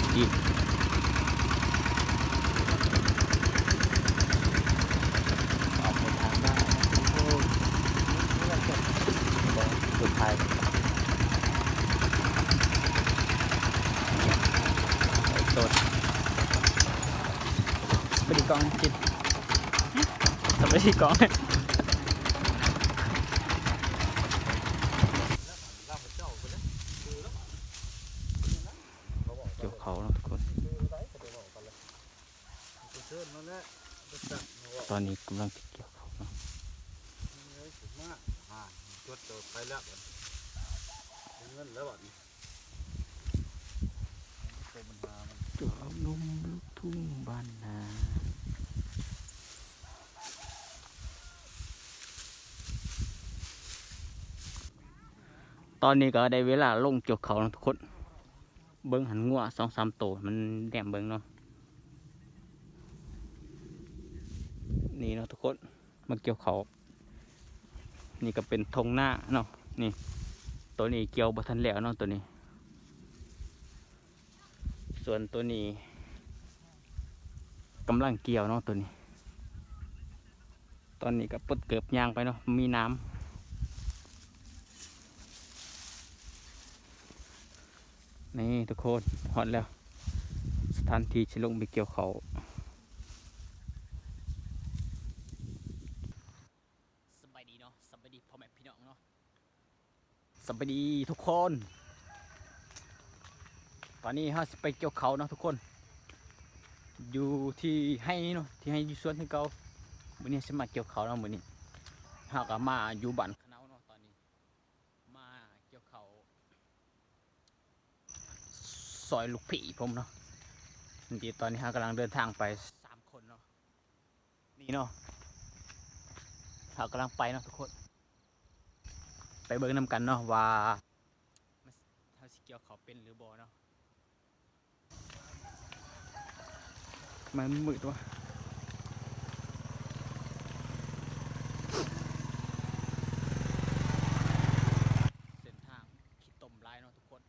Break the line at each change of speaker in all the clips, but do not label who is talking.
อจีบออกไปทางได้โอ้ยสุดท้ายไอ้ต้นไปดีกองกินสไปดีกอง เกี่ยวเขาเนาะทุกคน ต อนนี้กำลังเกี่ยวเขาเนาะ
จดตัวไปแล้วเงินแล้วบัดนี้ตัวมันมามัน
จอมนุ่มลูกทุ่งบ้านนาตอนนี้ก็ได้เวลาลงเกี่ยวเขาแล้วทุกคน เบิ้งหันงัวสองสามตัวมันแดมเบิ้งเนาะ นี่เนาะทุกคนมาเกี่ยวเขา นี่ก็เป็นธงหน้าเนาะนี่ตัวนี้เกี่ยวบัทันแล้วเนาะตัวนี้ ส่วนตัวนี้กำลังเกี่ยวเนาะตัวนี้ ตอนนี้ก็ปดเกือบยางไปเนาะมีน้ำนี่ทุกคนหอดแล้ว สถานที่จะลงไปเกี่ยวเขาสบายดีเนาะสบายดีพ่อแม่พี่น้องเนาะ สบายดีทุกคน ตอนนี้ฮะไปเกี่ยวเขาเนาะทุกคน อยู่ที่ให้เนาะที่ให้อยู่สวนที่เก่ามื้อนี้ฉันมาเกี่ยวเขาเนาะมื้อนี้ฮาก็มาอยู่บ้านคณะเนาะตอนนี้ มาเกี่ยวเขาซอยลูกผีผมเนาะนี่ตอนนี้ฮากำลังเดินทางไปสามคนเนาะนี่เนาะฮากำลังไปเนาะทุกคน ไปเบิ่งนำกันเนาะว่ามันเฮาสิเกี่ยวเขาเป็นหรือบ่เนาะมันมืดวะเส้นทางขี้ตมลายเนาะทุกคน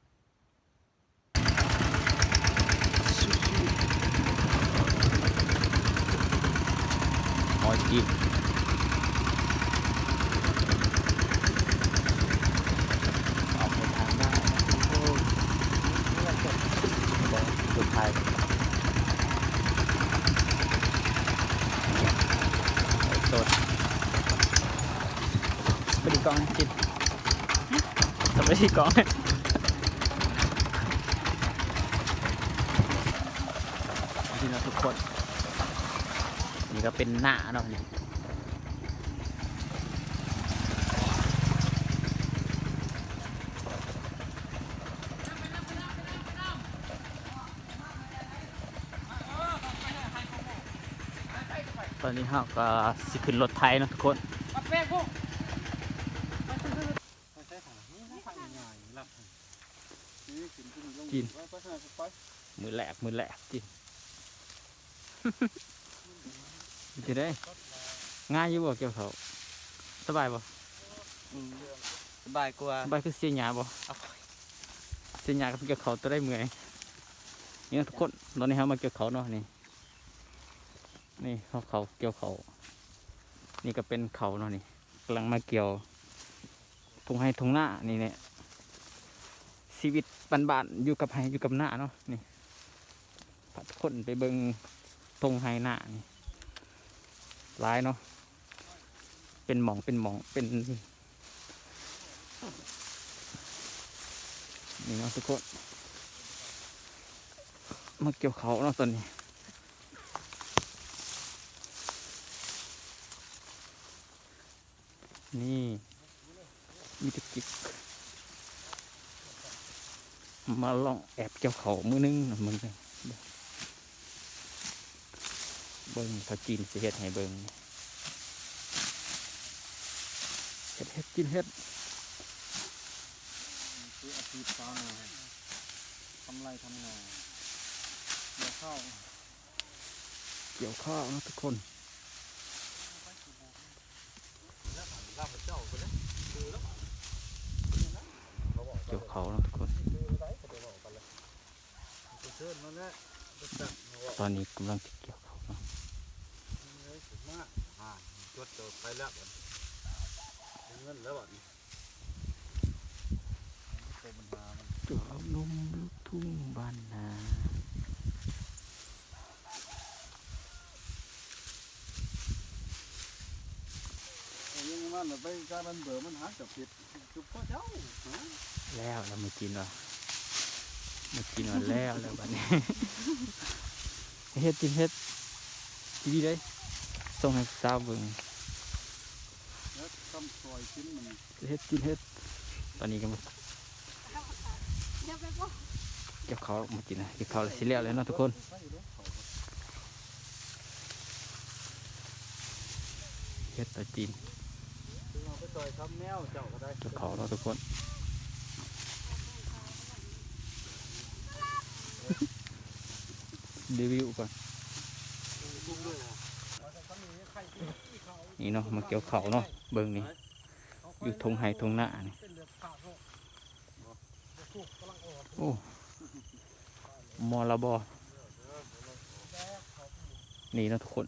หอยจีบออกไปทางได้โอ้ยสุดท้าย สดไปดีกองจิต สไปดีกองนี่นะทุกคน นี่ก็เป็นหน้าเนาะนี่ตอนนี้เราก็สิขึ้นรถไทยเนาะทุกคน
ใช้ถังนี่ถังง่ายๆรับนี่ กินกินลง
กิน
ไปไปไป
มือแหลกมือแหลกจิจะได้ ง่ายอยู่บ่เกี่ยวเขาสบายบ่
สบายกว่า
สบายคือเสียหยาบ่เสียหยากับเกี่ยวเขาตัวได้เมื่อยนี่นะทุกคนตอนนี้เรามาเกี่ยวเขาเนาะนี่นี่เขาเขาเกี่ยวเขานี่ก็เป็นเขาเนาะนี่กำลังมาเกี่ยวทุ่งให้ทุ่งหน้านี่เนี่ย ชีวิตบ้านๆอยู่กับให้อยู่กับหน้าเนาะนี่ผัดคนไปเบิงทงให้หน้านี่ร้ายเนาะเป็นหมองเป็นหมองเป็นนี่เนาะทุกคนมาเกี่ยวเขาเนาะตอนนี้นี่มีตะกิบ มาลองแอบเกี่ยวเขามือนึงนะมึงเบิ้งเขาจีนเสิเฮ็ดให้เบิ้งเฮ็ดเฮ็ดกินเฮ็ด
คืออาชีพตอนทำไรทำงานเดี๋ยวข้าว
เกี่ยวข้าวนะทุกคน
เจ้าไปเลยคือแล้ว
เกี่ยวเขานะทุกคน
คือไรก็เดี๋ยวบอกกันเลยคือเชื่อนมาแล้วจะจับหัว
ตอนนี้กำลังจะเกี่ยวเขาเนาะ
เลยถึงมาอ่าจดตัวไปแล้วบัดถึงเงินแล้วบัดนี้ตัวปัญหามัน
จอบนมลูกทุ่งบ้านนา
เอายังมันน่ะไปการมันเบื่อมันหากับผิดจุบพ่อเจ้าฮะ
แล้วเรามากินวะ มากินวะแล้วแล้วบัดนี้เฮ็ดกินเฮ็ดดีเลยส่งให้สาวเบิ่ง
แล้วทำซอยชิ้นมัน
เฮ็ดกินเฮ็ดตอนนี้ก็มา
เดี๋ยวไปบ่
เก็บเขาวมากินนะเก็บเขาวแล้วสิแล้วเลยเนาะทุกคน
ไปเด้อเขาก็
เฮ็ดตาจีน
คือเอาไปซอยทำแมวเจ้าก็ได้
เก็บเขาวเนาะทุกคน รีวิวก่อน นี่เนาะมาเกี่ยวเขาเนาะเบิ่งนี่อยู่ทงไห้ทงหน้านี่โอ้มอละบอนี่เนาะทุกคน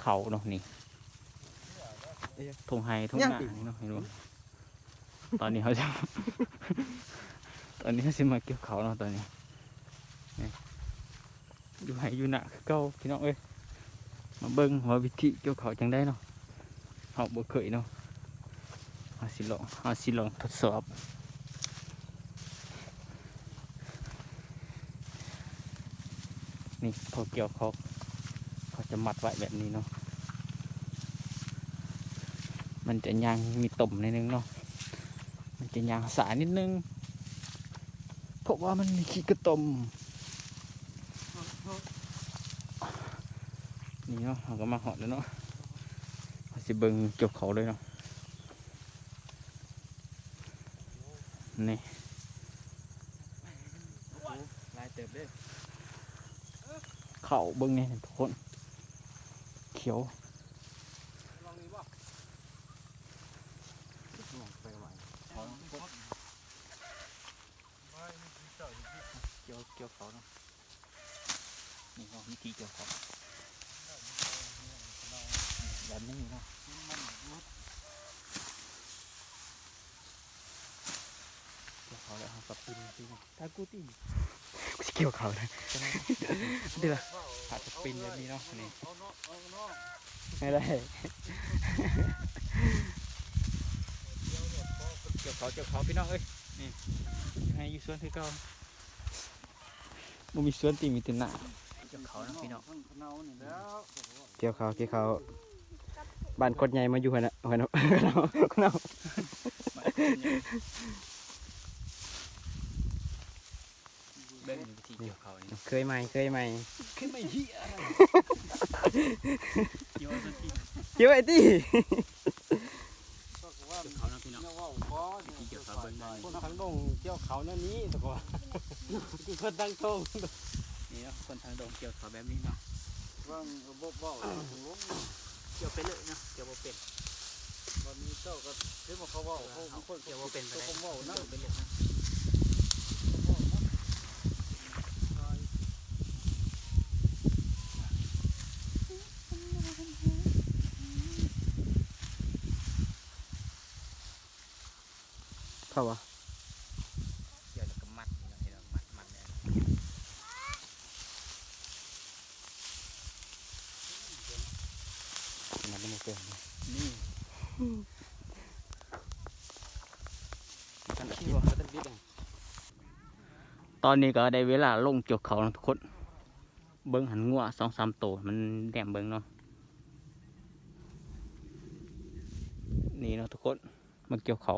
เขาเนาะนี่ทงไห้ทงหน้านี่เนาะเห็นบ่ตอนนี้เขาจะ ตอนนี้เขาสิมาเกี่ยวเขาเนาะตอนนี้นี่ อยู่ไหอยู่หน้าคือเก่าพี่น้องเอ้ยมาเบิ่งว่าวิธีเกี่ยวเขาจังได้เนาะ họ bữa cười đâu họ xin lỗi họ xin lỗi thật sợ นี่พอเกี่ยวเขาเขาจะมัดไว้แบบนี้เนาะมันจะยางมีตุ่มนิดนึงเนาะมันจะยางสายนิดนึงเพราะว่ามันมีขี้กระตุ่ม นี่เนาะเราก็มาหอดแล้วเนาะสิเบิ่งเกี่ยวเขาเลยเนาะนี่
ลายเต็มเลย
เขาเบิ่งนี่ทุกคน เขียว
ลองนี่บ่ลองไปไหวขอพดไม่มีเจ้าอยู่ที่
เกี่ยวเกี่ยวเขาเนาะนี่เขาวิธีเกี่ยวเขา แบบนี้เนาะ
มันรุด
เกี่ยวเขาแล้วเขากับปินปิน
ถ้ากูตี
สิเกี่ยวเขาเลยเดี๋ยว
เอา
ผัดสปินแบบนี้เนาะนี่
เอาเนาะเอาเนาะ
ไม่ได้เกี่ยวเขาเกี่ยวเขาพี่น้องเอ้ยนี่ให้อยู่สวนคือเก่าบ่มีสวนตีมีแต่หน้าเกี่ยวเขาเนาะพี่น้อง
ทั้งเนานี่แล้ว
เกี่ยวเขาวเกี่ยวเขาว บ้านกดใหญ่มาอยู่หัวนะหัวนะหัวนะหัวนะ
เบิ่งวิธีเกี่ยวเขานี่เนาะ
เคยไหมเคยไหม
ขึ้นไม่เหี้ยอะไรเกี่ยวสักที
เกี่ยวไอ้ตี้
ก็คือว่า
เกี่ยวเขาเนาะพี่น้อง
เนี่ยว่าบ่
เกี่ยวเขาเบิ่งได้
คนทางดงเกี่ยวเขาเนี่ยนี้ตะกอนคือคนทางตรง
นี่เนาะคนทางดงเกี่ยวเขาแบบนี้เนาะ
ว่างบ่บ่ถึงล้ม
เกี่ยวไปเลยเนาะเกี่ยวบ่เป็น
วันนี้เจ้าก็เห็นว่าเขาเว้าเขาคน
เกี่ยวบ่เป็น
เจ้า
ก็
คง
ได้
เว้านะ
เกี่ยวไปเลยนะ
เขาวะ
เกี่ยวแล้วก็มัดนี่เนาะเห็นไหมมัดมัดเนี่ย
เป็น
นี่
กันขี้วะกันบิด
ตอนนี้ก็ได้เวลาลงเกี่ยวเขาแล้วทุกคนเบิ้งหันงัวสองสามตัวมันแดมเบิ้งเนาะนี่เนาะทุกคนมาเกี่ยวเขา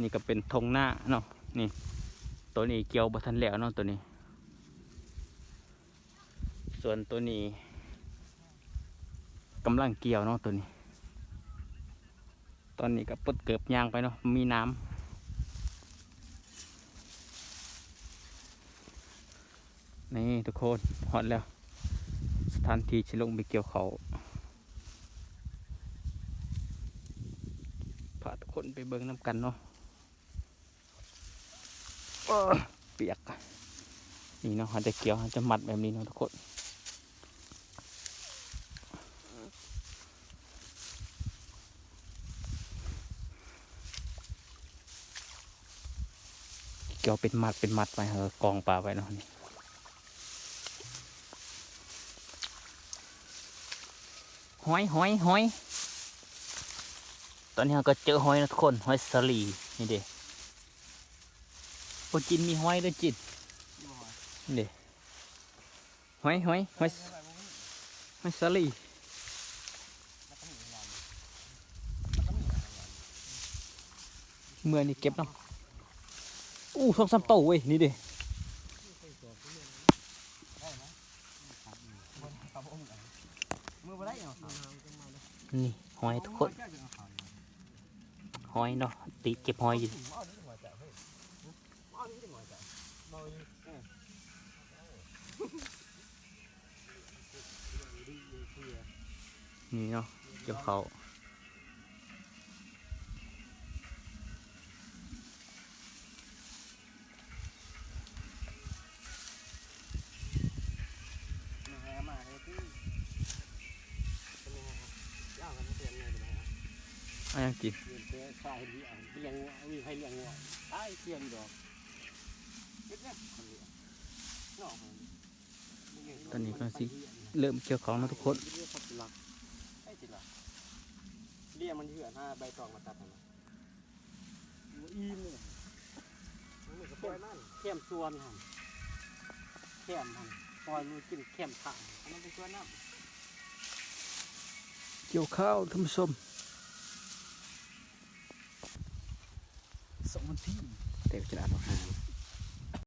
นี่ก็เป็นธงหน้าเนาะนี่ ตัวนี้เกี่ยวบัทันแล้วเนาะตัวนี้ ส่วนตัวนี้ กำลังเกี่ยวเนาะตัวนี้ ตอนนี้ก็ปลดเกือบยางไปเนาะมีน้ำนี่ทุกคนฮอตแล้ว สถานที่ชิลงไปเกี่ยวเขาพาทุกคนไปเบิ่งน้ำกันเนาะเอ้อเปียก นี่เนาะเขาจะเกี่ยวเขาจะมัดแบบนี้เนาะทุกคน ยวเป็นมัดเป็นมัดไปเออกองปลาไว้เนาะนี่หอยหอยหอยตอนนี้เราก็เจอหอยนะทุกคนหอยสลีนี่เด้โอจินมีหอยด้วยจินนี่เด้หอยหอยหอยหอยสลีเมื่อนี่เก็บเนาะ อู้สองสามโตเว้ยนี่เด้
มือบ่ได้เหอ
นี่หอยทุกคนหอยเนาะติเก็บหอยอยู่นี่เนาะเกี่ยวเขา
กินเปลี่ยนเสื้อใส่เลี้ยงเลี้ยงวิ่งให้เลี้ยงวัวไอ้เลี้ยงดอกเฮ็ดเนี่ยคนเลี้ยงนอก
ตอนนี้ก็สิเริ่มเกี่ยวเขาเนาะทุกคน
เลี้ยงเขาเป็นหลักไอ้ติหลักเลี้ยงมันเหือนห้าใบตองมาตัดนะอีมเลยเข้มส่วนหันเข้มหันปล่อยมือกินเข้มถังอันนั้นเป็นส่วนน้ำ
เกี่ยวข้าวท่านผู้ชม
สองที่
เต็มกระดาหาง